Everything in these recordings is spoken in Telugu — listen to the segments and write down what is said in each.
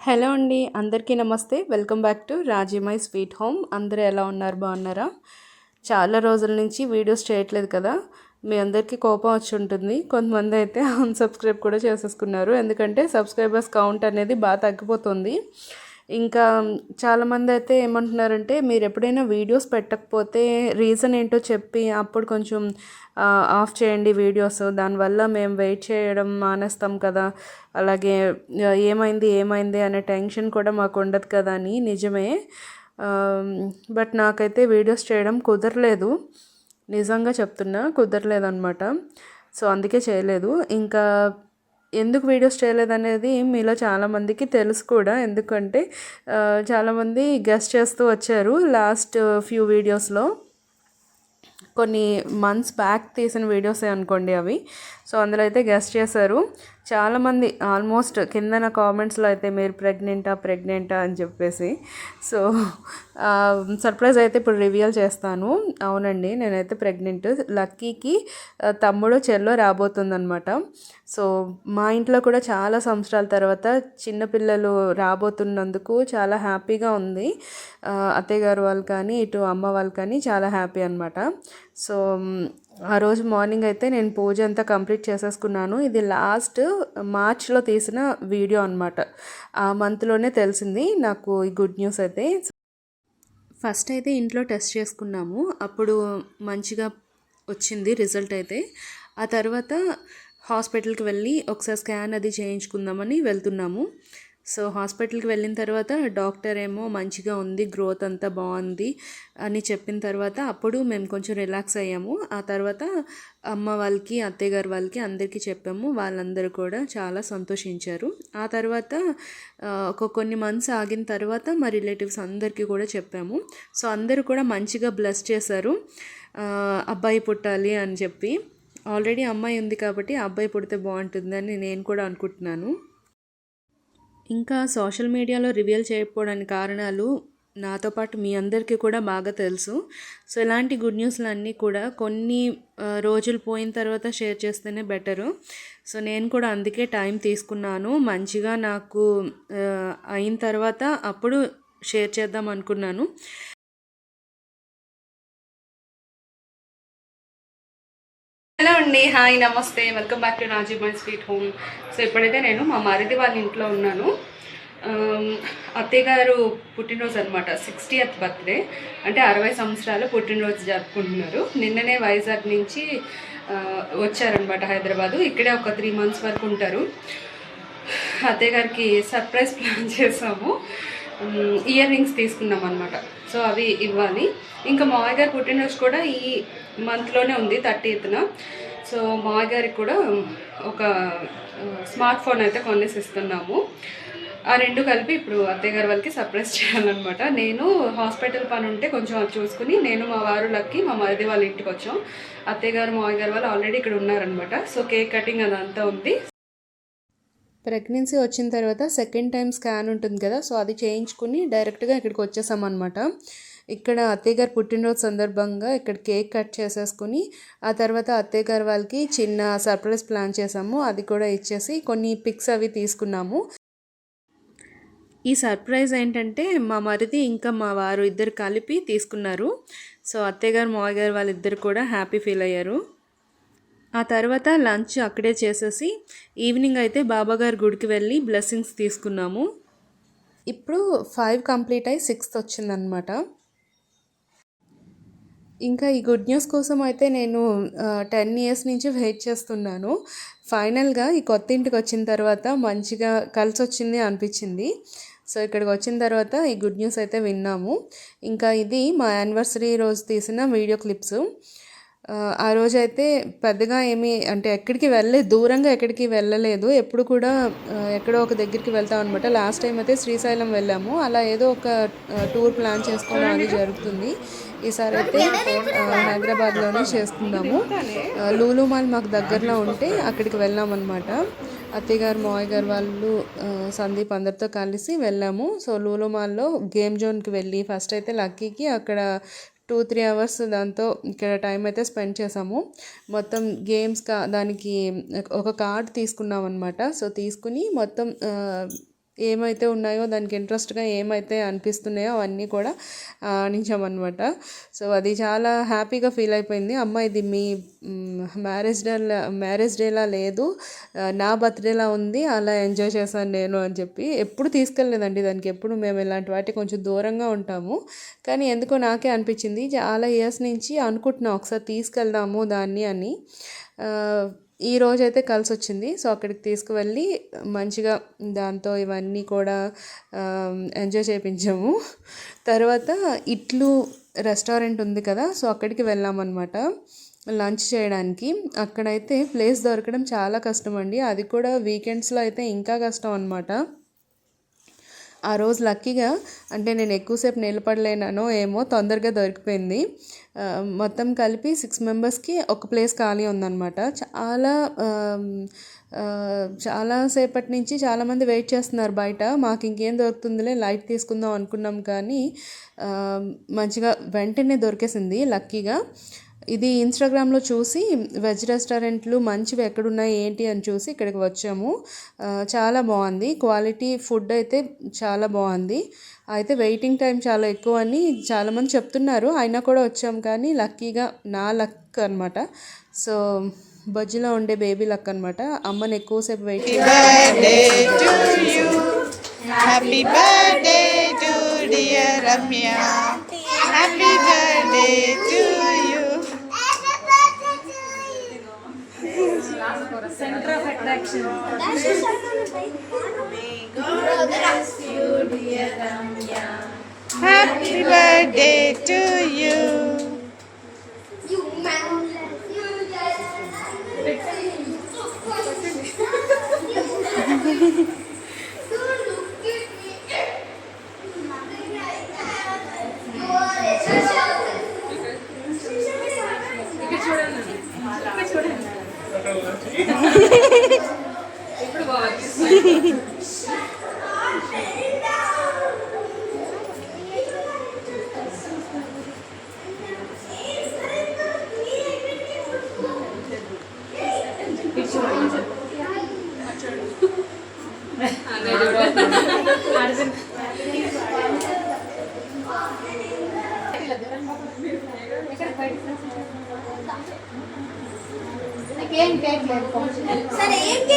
హలో అండి అందరికీ నమస్తే. Welcome back to రాజీమై sweet home. అందరూ ఎలా ఉన్నారు? బాగున్నారా? చాలా రోజుల నుంచి వీడియోస్ చేయట్లేదు కదా. మీ అందరికీ కోపం వచ్చి ఉంటుంది. కొంతమంది అయితే అన్సబ్స్క్రైబ్ కూడా చేసేసుకున్నారు. ఎందుకంటే సబ్స్క్రైబర్స్ కౌంట్ అనేది బాగా తగ్గిపోతుంది. ఇంకా చాలామంది అయితే ఏమంటున్నారంటే మీరు ఎప్పుడైనా వీడియోస్ పెట్టకపోతే రీజన్ ఏంటో చెప్పి అప్పుడు కొంచెం ఆఫ్ చేయండి వీడియోస్. దానివల్ల మేము వెయిట్ చేయడం మానేస్తాం కదా. అలాగే ఏమైంది ఏమైంది అనే టెన్షన్ కూడా మాకు ఉండదు కదా అని నిజమే. బట్ నాకైతే వీడియోస్ చేయడం కుదరలేదు. నిజంగా చెప్తున్నా కుదరలేదన్నమాట. సో అందుకే చేయలేదు. ఇంకా ఎందుకు వీడియోస్ చేయలేదనేది మీలో చాలామందికి తెలుసు కూడా. ఎందుకంటే చాలామంది గెస్ట్ చేస్తూ వచ్చారు లాస్ట్ ఫ్యూ వీడియోస్లో. కొన్ని మంత్స్ బ్యాక్ తీసిన వీడియోసే అనుకోండి అవి. సో అందులో అయితే గెస్ట్ చేశారు. చాలామంది ఆల్మోస్ట్ కిందన కామెంట్స్లో అయితే మీరు ప్రెగ్నెంటా ప్రెగ్నెంటా అని చెప్పేసి. సో సర్ప్రైజ్ అయితే ఇప్పుడు రివీల్ చేస్తాను. అవునండి నేనైతే ప్రెగ్నెంట్ లక్కీకి తమ్ముడు చెల్లో రాబోతుందనమాట సో మా ఇంట్లో కూడా చాలా సంవత్సరాల తర్వాత చిన్నపిల్లలు రాబోతున్నందుకు చాలా హ్యాపీగా ఉంది. అత్తయ్య గారు వాళ్ళు కానీ ఇటు అమ్మ వాళ్ళు కానీ చాలా హ్యాపీ అనమాట సో ఆ రోజు మార్నింగ్ అయితే నేను పూజ అంతా కంప్లీట్ చేసేసుకున్నాను. ఇది లాస్ట్ మార్చ్లో తీసిన వీడియో అనమాట ఆ మంత్లోనే తెలిసింది నాకు ఈ గుడ్ న్యూస్ అయితే. ఫస్ట్ అయితే ఇంట్లో టెస్ట్ చేసుకున్నాము. అప్పుడు మంచిగా వచ్చింది రిజల్ట్ అయితే. ఆ తర్వాత హాస్పిటల్కి వెళ్ళి ఒకసారి స్కాన్ అది చేయించుకుందామని వెళ్తున్నాము. సో హాస్పిటల్కి వెళ్ళిన తర్వాత డాక్టర్ ఏమో మంచిగా ఉంది గ్రోత్ అంతా బాగుంది అని చెప్పిన తర్వాత అప్పుడు మేము కొంచెం రిలాక్స్ అయ్యాము. ఆ తర్వాత అమ్మ వాళ్ళకి అత్తయ్య గారు వాళ్ళకి అందరికీ చెప్పాము. వాళ్ళందరూ కూడా చాలా సంతోషించారు. ఆ తర్వాత ఒక కొన్ని మంత్స్ ఆగిన తర్వాత మా రిలేటివ్స్ అందరికీ కూడా చెప్పాము. సో అందరూ కూడా మంచిగా బ్లెస్ చేశారు. అబ్బాయి పుట్టాలి అని చెప్పి. ఆల్రెడీ అమ్మాయి ఉంది కాబట్టి అబ్బాయి పుడితే బాగుంటుందని నేను కూడా అనుకుంటున్నాను. ఇంకా సోషల్ మీడియాలో రివీల్ చేయకపోవడానికి కారణాలు నాతో పాటు మీ అందరికీ కూడా బాగా తెలుసు. సో ఇలాంటి గుడ్ న్యూస్లు అన్నీ కూడా కొన్ని రోజులు పోయిన తర్వాత షేర్ చేస్తేనే బెటరు. సో నేను కూడా అందుకే టైం తీసుకున్నాను. మంచిగా నాకు అయిన తర్వాత అప్పుడు షేర్ చేద్దాం అనుకున్నాను. హలో అండి హాయ్ నమస్తే. Welcome back to Rajeev my sweet home so ఇప్పుడైతే నేను మా మరిది వాళ్ళ ఇంట్లో ఉన్నాను. అత్తయ్యగారు అత్తయ్య గారు పుట్టినరోజు అనమాట సిక్స్టీయత్ బర్త్డే అంటే అరవై సంవత్సరాలు పుట్టినరోజు జరుపుకుంటున్నారు. నిన్ననే వైజాగ్ నుంచి వచ్చారనమాట హైదరాబాదు. ఇక్కడే ఒక త్రీ మంత్స్ వరకు ఉంటారు. అత్తయ్య గారికి సర్ప్రైజ్ ప్లాన్ చేసాము. Um, ఇయర్ రింగ్స్ తీసుకున్నాం అనమాట సో అవి ఇవ్వాలి. ఇంకా మావయ్య గారి పుట్టినరోజు కూడా ఈ మంత్లోనే ఉంది థర్టీత్న సో మావయ్య గారికి కూడా ఒక స్మార్ట్ ఫోన్ అయితే కొనేసి ఇస్తున్నాము ఆ రెండు కలిపి ఇప్పుడు అత్తయ్య గారి వాళ్ళకి సర్ప్రైజ్ చేయాలన్నమాట. నేను హాస్పిటల్ పని ఉంటే కొంచెం అది చూసుకుని నేను మా వారు లక్కి మా మరిది వాళ్ళ ఇంటికి వచ్చాం. అత్తయ్య గారు మావయ్య గారు వాళ్ళు ఆల్రెడీ ఇక్కడ ఉన్నారనమాట సో కేక్ కటింగ్ అదంతా ఉంది. ప్రెగ్నెన్సీ వచ్చిన తర్వాత సెకండ్ టైం స్కాన్ ఉంటుంది కదా సో అది చేయించుకుని డైరెక్ట్గా ఇక్కడికి వచ్చేసాం అనమాట ఇక్కడ అత్తయ్య గారు పుట్టినరోజు సందర్భంగా ఇక్కడ కేక్ కట్ చేసేసుకుని ఆ తర్వాత అత్తయ్య గారు వాళ్ళకి చిన్న సర్ప్రైజ్ ప్లాన్ చేసాము. అది కూడా ఇచ్చేసి కొన్ని పిక్స్ అవి తీసుకున్నాము. ఈ సర్ప్రైజ్ ఏంటంటే మా మరిది ఇంకా మా వారు ఇద్దరు కలిపి తీసుకున్నారు. సో అత్తయ్య గారు మావయ్య గారు వాళ్ళిద్దరు కూడా హ్యాపీ ఫీల్ అయ్యారు. ఆ తర్వాత లంచ్ అక్కడే చేసేసి ఈవినింగ్ అయితే బాబాగారి గుడికి వెళ్ళి బ్లెస్సింగ్స్ తీసుకున్నాము. ఇప్పుడు ఫైవ్ కంప్లీట్ అయ్యి సిక్స్త్ వచ్చిందనమాట ఇంకా ఈ గుడ్ న్యూస్ కోసం అయితే నేను టెన్ ఇయర్స్ నుంచి వెయిట్ చేస్తున్నాను. ఫైనల్గా ఈ కొత్త ఇంటికి వచ్చిన తర్వాత మంచిగా కలిసి వచ్చింది అనిపించింది. సో ఇక్కడికి వచ్చిన తర్వాత ఈ గుడ్ న్యూస్ అయితే విన్నాము. ఇంకా ఇది మా యానివర్సరీ రోజు తీసిన వీడియో క్లిప్స్. ఆ, రోజైతే పెద్దగా ఏమీ అంటే ఎక్కడికి వెళ్ళలేదు దూరంగా ఎక్కడికి వెళ్ళలేదు. ఎప్పుడు కూడా ఎక్కడో ఒక దగ్గరికి వెళ్తాం అనమాట లాస్ట్ టైం అయితే శ్రీశైలం వెళ్ళాము. అలా ఏదో ఒక టూర్ ప్లాన్ చేసుకోవడం అది జరుగుతుంది. ఈసారి అయితే హైదరాబాద్లోనే చేసుకుందాము. లూలు మాల్ మాకు దగ్గరలో ఉంటే అక్కడికి వెళ్ళాం అనమాట అత్తయ్య గారు మావయ్య గారు వాళ్ళు సందీప్ అందరితో కలిసి వెళ్ళాము. సో లూలు మాల్లో గేమ్ జోన్కి వెళ్ళి ఫస్ట్ అయితే లక్కీకి అక్కడ టూ త్రీ అవర్స్ దాంతో ఇక్కడ టైం అయితే స్పెండ్ చేసాము మొత్తం గేమ్స్ కా దానికి ఒక కార్డ్ తీసుకున్నాం అనమాట సో తీసుకుని మొత్తం ఏమైతే ఉన్నాయో దానికి ఇంట్రెస్ట్గా ఏమైతే అనిపిస్తున్నాయో అవన్నీ కూడా ఆడించామన్నమాట సో అది చాలా హ్యాపీగా ఫీల్ అయిపోయింది. అమ్మ ఇది మీ మ్యారేజ్ డే మ్యారేజ్ డేలా లేదు. నా బర్త్డేలా ఉంది. అలా ఎంజాయ్ చేశాను నేను అని చెప్పి ఎప్పుడు తీసుకెళ్ళలేదండి దానికి. ఎప్పుడు మేము ఇలాంటి వాటి కొంచెం దూరంగా ఉంటాము. కానీ ఎందుకో నాకే అనిపించింది. చాలా ఇయర్స్ నుంచి అనుకుంటున్నాం ఒకసారి తీసుకెళ్దాము దాన్ని అని. ఈ రోజు అయితే కలిసి వచ్చింది సో అక్కడికి తీసుకువెళ్ళి మంచిగా దాంతో ఇవన్నీ కూడా ఎంజాయ్ చేయించాము తర్వాత ఇట్లు రెస్టారెంట్ ఉంది కదా సో అక్కడికి వెళ్ళామన్నమాట. లంచ్ చేయడానికి. అక్కడైతే ప్లేస్ దొరకడం చాలా కష్టం అండి అది కూడా వీకెండ్స్లో అయితే ఇంకా కష్టం అనమాట ఆ రోజు లక్కీగా అంటే నేను ఎక్కువసేపు నిలబడలేనానో ఏమో తొందరగా దొరికిపోయింది. మొత్తం కలిపి సిక్స్ మెంబర్స్కి ఒక ప్లేస్ ఖాళీ ఉందన్నమాట. చాలా చాలాసేపటి చాలా నుంచి చాలామంది వెయిట్ చేస్తున్నారు బయట. మాకు ఇంకేం దొరుకుతుందిలే లైట్ తీసుకుందాం అనుకున్నాం కానీ మంచిగా వెంటనే దొరికేసింది లక్కీగా. ఇది ఇన్స్టాగ్రామ్లో చూసి వెజ్ రెస్టారెంట్లు మంచివి ఎక్కడున్నాయి ఏంటి? అని చూసి ఇక్కడికి వచ్చాము. చాలా బాగుంది. క్వాలిటీ ఫుడ్ అయితే చాలా బాగుంది. అయితే వెయిటింగ్ టైం చాలా ఎక్కువ అని చాలామంది చెప్తున్నారు. అయినా కూడా వచ్చాం కానీ లక్కీగా నా లక్ అనమాట సో బజ్జీలో ఉండే బేబీ లక్ అనమాట అమ్మని ఎక్కువసేపు wait birthday to you. Happy birthday center of attraction. Happy birthday to You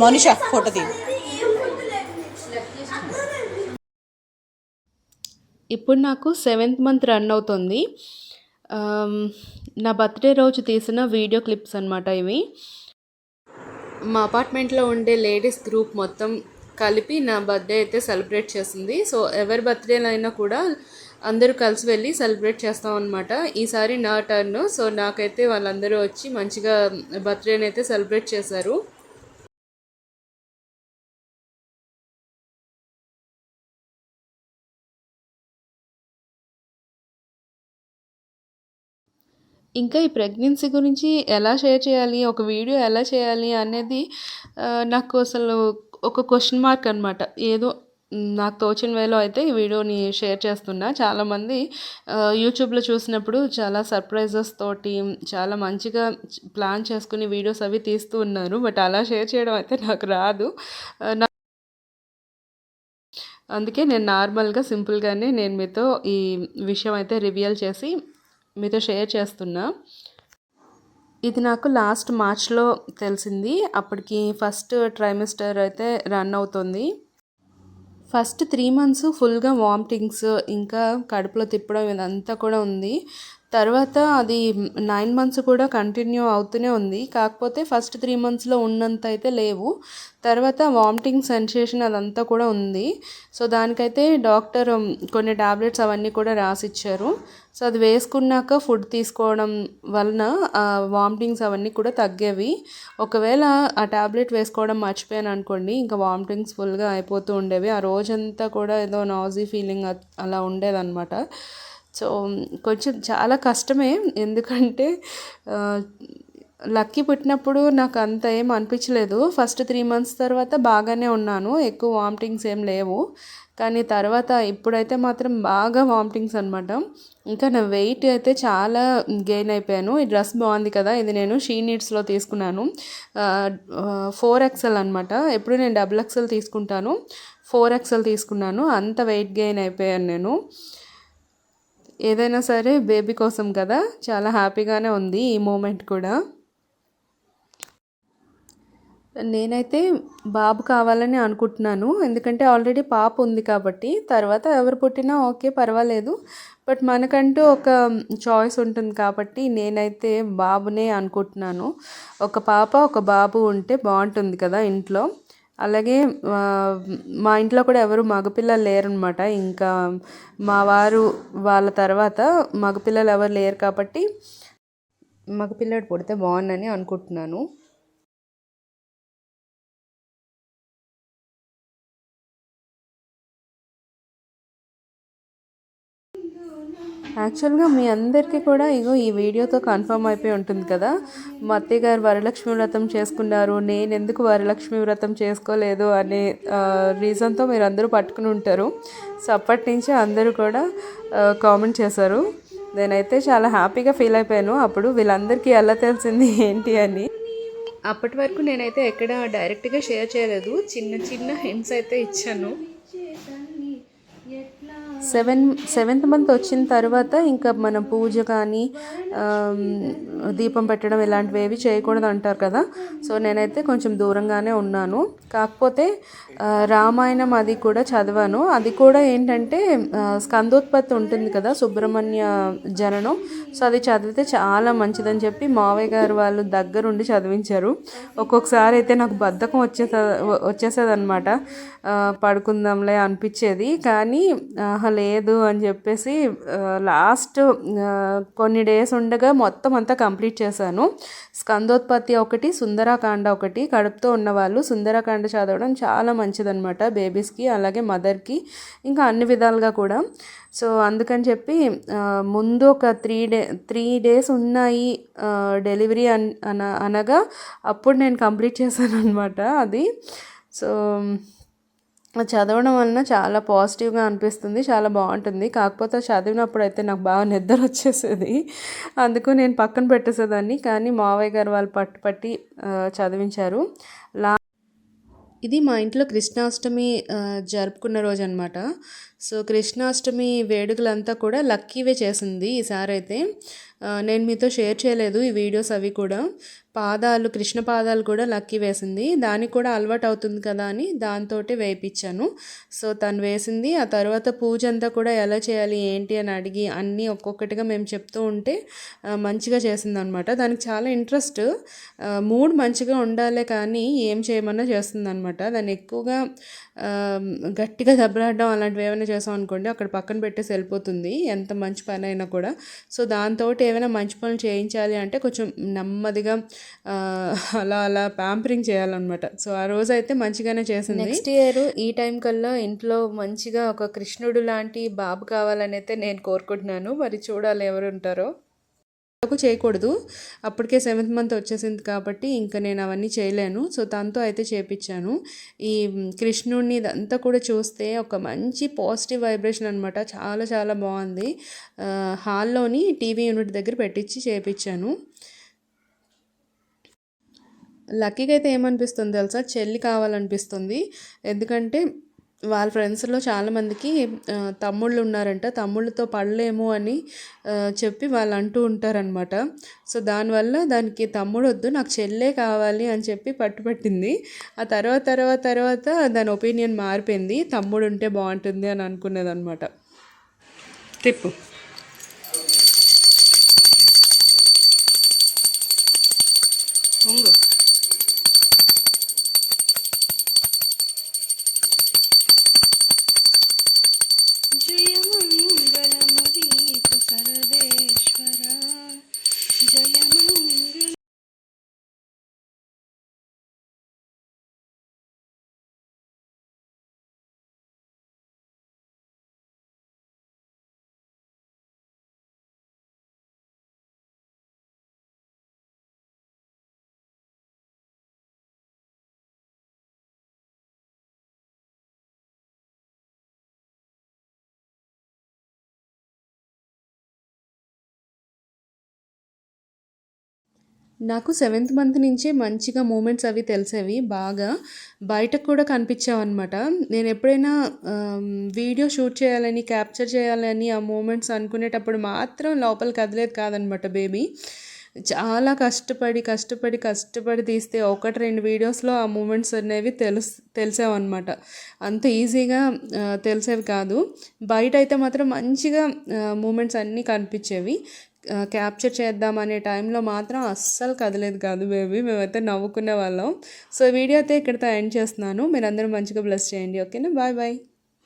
మనుష photo తీ ఇప్పుడు నాకు సెవెంత్ మంత్ రన్ అవుతుంది. నా బర్త్డే రోజు తీసిన వీడియో క్లిప్స్ అనమాట ఇవి. మా అపార్ట్మెంట్లో ఉండే లేడీస్ గ్రూప్ మొత్తం కలిపి నా బర్త్డే అయితే సెలబ్రేట్ చేసింది. సో ఎవరి బర్త్డేలైనా అయినా కూడా అందరూ కలిసి వెళ్ళి సెలబ్రేట్ చేస్తాం అనమాట ఈసారి నా టర్న్. సో నాకైతే వాళ్ళందరూ వచ్చి మంచిగా బర్త్డేని అయితే సెలబ్రేట్ చేశారు. ఇంకా ఈ ప్రెగ్నెన్సీ గురించి ఎలా షేర్ చేయాలి ఒక వీడియో ఎలా చేయాలి అనేది నాకు అసలు ఒక క్వశ్చన్ మార్క్ అనమాట ఏదో నాకు తోచిన వేలో అయితే ఈ వీడియోని షేర్ చేస్తున్నా. చాలామంది యూట్యూబ్లో చూసినప్పుడు చాలా సర్ప్రైజెస్ తోటి చాలా మంచిగా ప్లాన్ చేసుకుని వీడియోస్ అవి తీస్తూ ఉన్నారు. బట్ అలా షేర్ చేయడం అయితే నాకు రాదు. నా అందుకే నేను నార్మల్గా సింపుల్గానే నేను మీతో ఈ విషయం అయితే రివీల్ చేసి మీతో షేర్ చేస్తున్నా. ఇది నాకు లాస్ట్ మార్చ్లో తెలిసింది. అప్పటికి ఫస్ట్ ట్రైమిస్టర్ అయితే రన్ అవుతుంది. ఫస్ట్ త్రీ మంత్స్ ఫుల్గా వామిటింగ్స్ ఇంకా కడుపులో తిప్పడం ఇదంతా కూడా ఉంది. తర్వాత అది నైన్ మంత్స్ కూడా కంటిన్యూ అవుతూనే ఉంది. కాకపోతే ఫస్ట్ త్రీ మంత్స్లో ఉన్నంత అయితే లేవు. తర్వాత వామిటింగ్ సెన్సేషన్ అదంతా కూడా ఉంది. సో దానికైతే డాక్టర్ కొన్ని టాబ్లెట్స్ అవన్నీ కూడా రాసిచ్చారు. సో అది వేసుకున్నాక ఫుడ్ తీసుకోవడం వలన వామిటింగ్స్ అవన్నీ కూడా తగ్గేవి. ఒకవేళ ఆ టాబ్లెట్ వేసుకోవడం మర్చిపోయాను అనుకోండి ఇంకా వామిటింగ్స్ ఫుల్గా అయిపోతూ ఉండేవి. ఆ రోజంతా కూడా ఏదో నాజీ ఫీలింగ్ అలా ఉండేదన్నమాట. సో కొంచెం చాలా కష్టమే. ఎందుకంటే లక్కీ పుట్టినప్పుడు నాకు అంత ఏం అనిపించలేదు. ఫస్ట్ త్రీ మంత్స్ తర్వాత బాగానే ఉన్నాను. ఎక్కువ వామిటింగ్స్ ఏం లేవు. కానీ తర్వాత ఇప్పుడైతే మాత్రం బాగా వామిటింగ్స్ అనమాట ఇంకా నా వెయిట్ అయితే చాలా గెయిన్ అయిపోయాను. ఈ డ్రెస్ బాగుంది కదా ఇది నేను షీ నీడ్స్లో తీసుకున్నాను. ఫోర్ ఎక్సెల్ అనమాట ఎప్పుడు నేను డబుల్ ఎక్సెల్ తీసుకుంటాను. ఫోర్ ఎక్స్ఎల్ తీసుకున్నాను. అంత వెయిట్ గెయిన్ అయిపోయాను నేను. ఏదైనా సరే బేబీ కోసం కదా? చాలా హ్యాపీగానే ఉంది ఈ మూమెంట్ కూడా. నేనైతే బాబు కావాలని అనుకుంటున్నాను. ఎందుకంటే ఆల్రెడీ పాప ఉంది కాబట్టి తర్వాత ఎవరు పుట్టినా ఓకే పర్వాలేదు. బట్ మనకంటూ ఒక చాయిస్ ఉంటుంది కాబట్టి నేనైతే బాబునే అనుకుంటున్నాను. ఒక పాప ఒక బాబు ఉంటే బాగుంటుంది కదా ఇంట్లో. అలాగే మా ఇంట్లో కూడా ఎవరు మగపిల్లలు లేరనమాట ఇంకా మా వారు వాళ్ళ తర్వాత మగపిల్లలు ఎవరు లేరు కాబట్టి మగపిల్లడు పుడితే బాగుందని అనుకుంటున్నాను. యాక్చువల్గా మీ అందరికీ కూడా ఇగో ఈ వీడియోతో కన్ఫర్మ్ అయిపోయి ఉంటుంది కదా. మా అత్తయ్య గారు వరలక్ష్మి వ్రతం చేసుకున్నారు. నేను ఎందుకు వరలక్ష్మి వ్రతం చేసుకోలేదు అనే రీజన్తో మీరు అందరూ పట్టుకుని ఉంటారు. సో అప్పటి నుంచి అందరూ కూడా కామెంట్ చేశారు. నేనైతే చాలా హ్యాపీగా ఫీల్ అయిపోయాను. అప్పుడు వీళ్ళందరికీ ఎలా తెలిసింది ఏంటి అని. అప్పటి వరకు నేనైతే ఎక్కడ డైరెక్ట్గా షేర్ చేయలేదు. చిన్న చిన్న హింట్స్ అయితే ఇచ్చాను. సెవెన్ సెవెంత్ మంత్ వచ్చిన తర్వాత ఇంకా మన పూజ కానీ దీపం పెట్టడం ఇలాంటివి ఏవి చేయకూడదు అంటారు కదా. సో నేనైతే కొంచెం దూరంగానే ఉన్నాను. కాకపోతే రామాయణం అది కూడా చదివాను. అది కూడా ఏంటంటే స్కందోత్పత్తి ఉంటుంది కదా సుబ్రహ్మణ్య జననం. సో అది చదివితే చాలా మంచిదని చెప్పి మావయ్య గారు వాళ్ళు దగ్గరుండి చదివించారు. ఒక్కొక్కసారి అయితే నాకు బద్ధకం వచ్చేస వచ్చేసేది అనమాట పడుకుందాంలే అనిపించేది. కానీ లేదు అని చెప్పేసి లాస్ట్ కొన్ని డేస్ ఉండగా మొత్తం అంతా కంప్లీట్ చేశాను. స్కందోత్పత్తి ఒకటి సుందరాకాండ ఒకటి కడుపుతో ఉన్నవాళ్ళు సుందరాకాండ చదవడం చాలా మంచిదన్నమాట బేబీస్కి అలాగే మదర్కి ఇంకా అన్ని విధాలుగా కూడా. సో అందుకని చెప్పి ముందు ఒక త్రీ డే త్రీ డేస్ ఉన్నాయి డెలివరీ అన్ అన అనగా అప్పుడు నేను కంప్లీట్ చేశాను అనమాట అది. సో చదవడం వలన చాలా పాజిటివ్గా అనిపిస్తుంది చాలా బాగుంటుంది. కాకపోతే చదివినప్పుడు అయితే నాకు బాగా నిద్ర వచ్చేసేది. అందుకు నేను పక్కన పెట్టేసేదాన్ని. కానీ మావయ్య గారు వాళ్ళు పట్టు పట్టి చదివించారు. లా ఇది మా ఇంట్లో కృష్ణాష్టమి జరుపుకున్న రోజు అనమాట సో కృష్ణాష్టమి వేడుకలంతా కూడా లక్కీవే చేసింది ఈసారి అయితే నేను మీతో షేర్ చేయలేదు ఈ వీడియోస్ అవి కూడా. పాదాలు కృష్ణ పాదాలు కూడా లక్కీ వేసింది. దానికి కూడా అలవాటు అవుతుంది కదా అని దాంతో వేయించాను సో తను వేసింది. ఆ తర్వాత పూజ అంతా కూడా ఎలా చేయాలి ఏంటి అని అడిగి అన్నీ ఒక్కొక్కటిగా మేము చెప్తూ ఉంటే మంచిగా చేసింది అనమాట దానికి చాలా ఇంట్రెస్ట్. మూడ్ మంచిగా ఉండాలి కానీ ఏం చేయమన్నా చేస్తుంది అనమాట దాన్ని ఎక్కువగా గట్టిగా దెబ్బలాడడం అలాంటివి ఏమైనా చేసాం అనుకోండి అక్కడ పక్కన పెట్టేసి వెళ్ళిపోతుంది ఎంత మంచి పని అయినా కూడా. సో దాంతో ఏమైనా మంచి పనులు చేయించాలి అంటే కొంచెం నెమ్మదిగా అలా అలా ప్యాంపరింగ్ చేయాలన్నమాట. సో ఆ రోజు అయితే మంచిగానే చేసింది. నెక్స్ట్ ఇయర్ ఈ టైం కల్లా ఇంట్లో మంచిగా ఒక కృష్ణుడు లాంటి బాబు కావాలని అయితే నేను కోరుకుంటున్నాను. మరి చూడాలి ఎవరు ఉంటారో. చేయకూడదు. అప్పటికే సెవెంత్ మంత్ వచ్చేసింది కాబట్టి ఇంకా నేను అవన్నీ చేయలేను. సో తనతో అయితే చేపించాను ఈ కృష్ణుడిని ఇదంతా కూడా చూస్తే ఒక మంచి పాజిటివ్ వైబ్రేషన్ అనమాట చాలా చాలా బాగుంది. హాల్లోని టీవీ యూనిట్ దగ్గర పెట్టించి చేపించాను లక్కీగా అయితే ఏమనిపిస్తుంది తెలుసా? చెల్లి కావాలనిపిస్తుంది. ఎందుకంటే వాళ్ళ ఫ్రెండ్స్లో చాలామందికి తమ్ముళ్ళు ఉన్నారంట. తమ్ముళ్ళతో పడలేము అని చెప్పి వాళ్ళు అంటూ ఉంటారనమాట సో దానివల్ల దానికి తమ్ముడు వద్దు నాకు చెల్లే కావాలి అని చెప్పి పట్టుపట్టింది ఆ తర్వాత తర్వాత తర్వాత దాని ఒపీనియన్ మారిపోయింది. తమ్ముడు ఉంటే బాగుంటుంది అని అనుకునేది అనమాట తిప్పు. ఉంగు. నాకు సెవెంత్ మంత్ నుంచే మంచిగా మూమెంట్స్ అవి తెలిసేవి బాగా బయటకు కూడా కనిపించావన్నమాట. నేను ఎప్పుడైనా వీడియో షూట్ చేయాలని క్యాప్చర్ చేయాలని ఆ మూమెంట్స్ అనుకునేటప్పుడు మాత్రం లోపల కదిలేదు కాదనమాట బేబీ చాలా కష్టపడి కష్టపడి కష్టపడి తీస్తే ఒకటి రెండు వీడియోస్లో ఆ మూమెంట్స్ అనేవి తెలుసు తెలిసావన్నమాట. అంత ఈజీగా తెలిసేవి కాదు. బయట అయితే మాత్రం మంచిగా మూమెంట్స్ అన్నీ కనిపించేవి. క్యాప్చర్ చేద్దాం అనే టైంలో మాత్రం అస్సలు కదలేదు కాదు బేబీ మేమైతే నవ్వుకునే వాళ్ళం. సో వీడియో అయితే ఇక్కడితో ఎండ్ చేస్తున్నాను. మీరందరూ మంచిగా బ్లెస్ చేయండి. ఓకేనా బాయ్ బాయ్